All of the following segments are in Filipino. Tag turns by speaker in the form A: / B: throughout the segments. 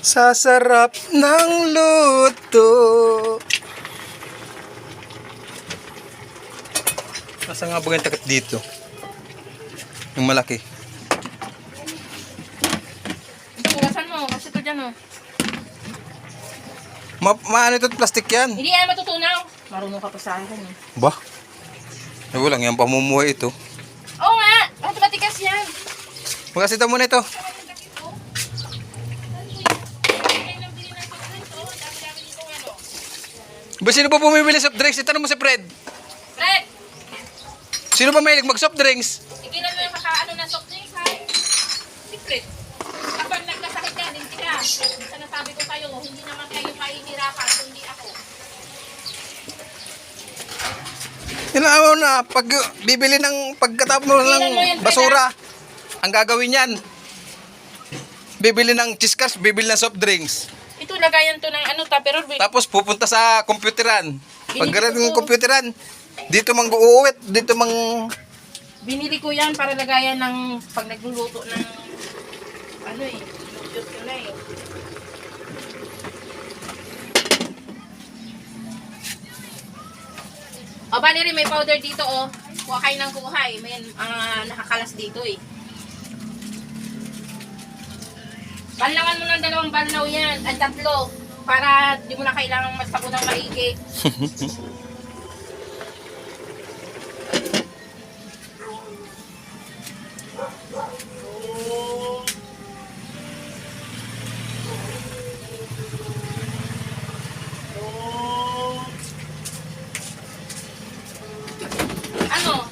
A: Sa sarap ng luto. Nasa nga ba yung takip dito? Yung malaki.
B: Hugasan mo, kasi ito dyan oh.
A: Ma maano ito plastic yan?
B: Hindi yan matutunaw. Marunong ka pa sa akin eh.
A: Ba? Ay, walang yan pamumuhay ito.
B: Oo nga, matematikas yan.
A: Magkasita muna ito. Ba, sino ba bumibili soft drinks? Itanong mo si Fred.
B: Fred,
A: Sino ba mahilig mag soft drinks?
B: ikinan mo yung kakaano ng soft drinks ha. Secret. Kapag nagkasakit ka, din sila. Sa nasabi ko sa'yo, hindi naman kayo mahihirapan, kundi ako.
A: Inaamaw na, pag bibili ng pagkatapos mo
B: yan,
A: ng basura, ang gagawin yan, bibili ng chiskas, bibili ng soft drinks.
B: Ito, lagayan to ng ano, tupperware. Wi-
A: Tapos pupunta sa computeran. Pag
B: Binili ko
A: ng
B: to.
A: computeran, dito mang uuwit, dito mang...
B: Binili ko yan para lagayan ng pag nagluluto ng ano eh, yun yun na eh. O, bali rin, may powder dito, oh. Kuha kayo ng kuha, eh. May ah, nakakalas dito, eh. Banlawan mo ng dalawang banlaw yan, at tatlo. Para di mo na kailangan magsapo ng maigi. Ano?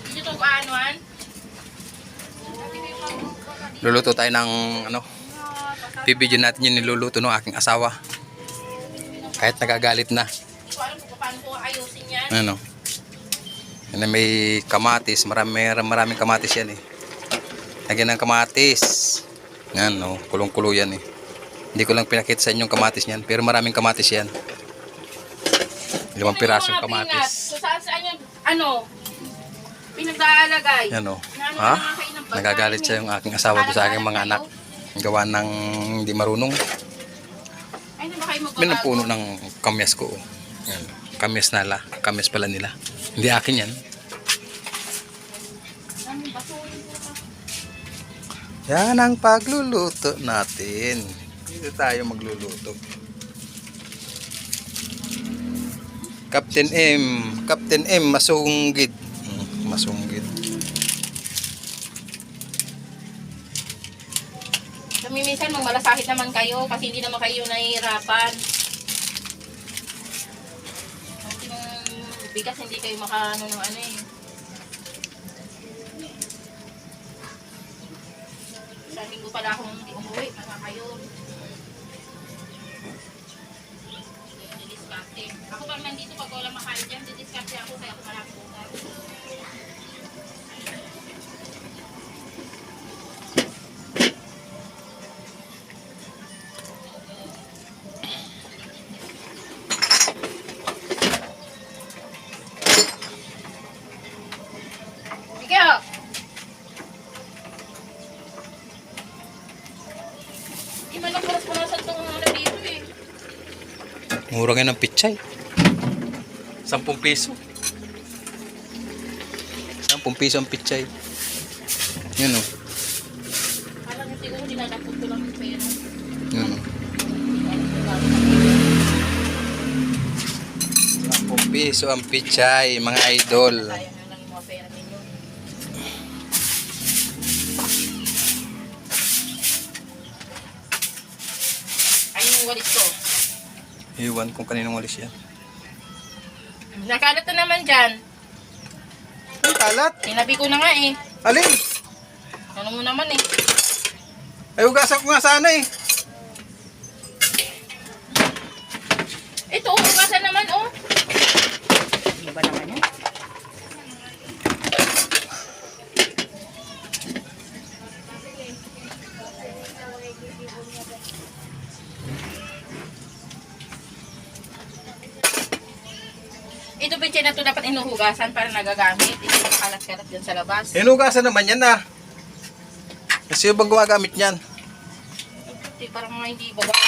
A: Luluto tayo ng ano, bibidyo natin yung niluluto ng aking asawa. Kahit nagagalit na.
B: Hindi ko alam kung paano ko ayusin yan.
A: Ano? Yan na may kamatis. Marami, maraming kamatis yan eh. Lagyan ng kamatis. Yan, no. Kulong-kulo yan eh. Hindi ko lang pinakita sa inyo yung kamatis niyan. Pero maraming kamatis yan. Limang
B: Ano
A: pirasong kamatis.
B: Kung saan saan yung, ano, pinagdaalagay.
A: Yan o.
B: Ano
A: Ha? Nagagalit siya yung aking asawa doon sa aking mga anak. Gawa ng hindi marunong.
B: Ay, na ba kayo magbabago?
A: May puno ng kamyas ko. Yan. Kamyas nala. Kamyas pala nila. Hindi akin yan.
B: Ano.
A: Yan ang pagluluto natin. Dito tayo magluluto. Captain M. Captain M. Masunggid. Hmm, Masunggid.
B: Kami minsan magmalasakit naman kayo kasi hindi naman kayo nahihirapan. Kasi yung bigas hindi kayo makaano ng ano eh. Sa linggo pala akong hindi umuwi, mga kayo. Didiskarte. Ako pag nandito pag wala makain dyan, didiskarte ako kaya ako marami bukas. Ikaw! Di man lang punas-punasan itong ano dito eh.
A: Mura nga ng pichay. 10 piso. 10 piso ang pichay. Yun o.
B: Parang siguro dinadapot ko lang yung pera.
A: Yun o. 10 piso ang pichay, mga idol.
B: Sayang walis ko.
A: Iwan kung kaninong walis yan.
B: Nakalat na naman dyan.
A: Ang kalat.
B: Sinabi ko na nga eh.
A: Alin?
B: Ano mo naman eh.
A: Ay, ugasan ko nga sana eh.
B: Ito, ugasan naman oh. Ito ba na to dapat inuhugasan para nagagamit? Ito makalat-kalat dyan sa labas.
A: Hinugasan naman yan ah. Kasi yung bang gumagamit niyan?
B: Ito parang mga hindi baba.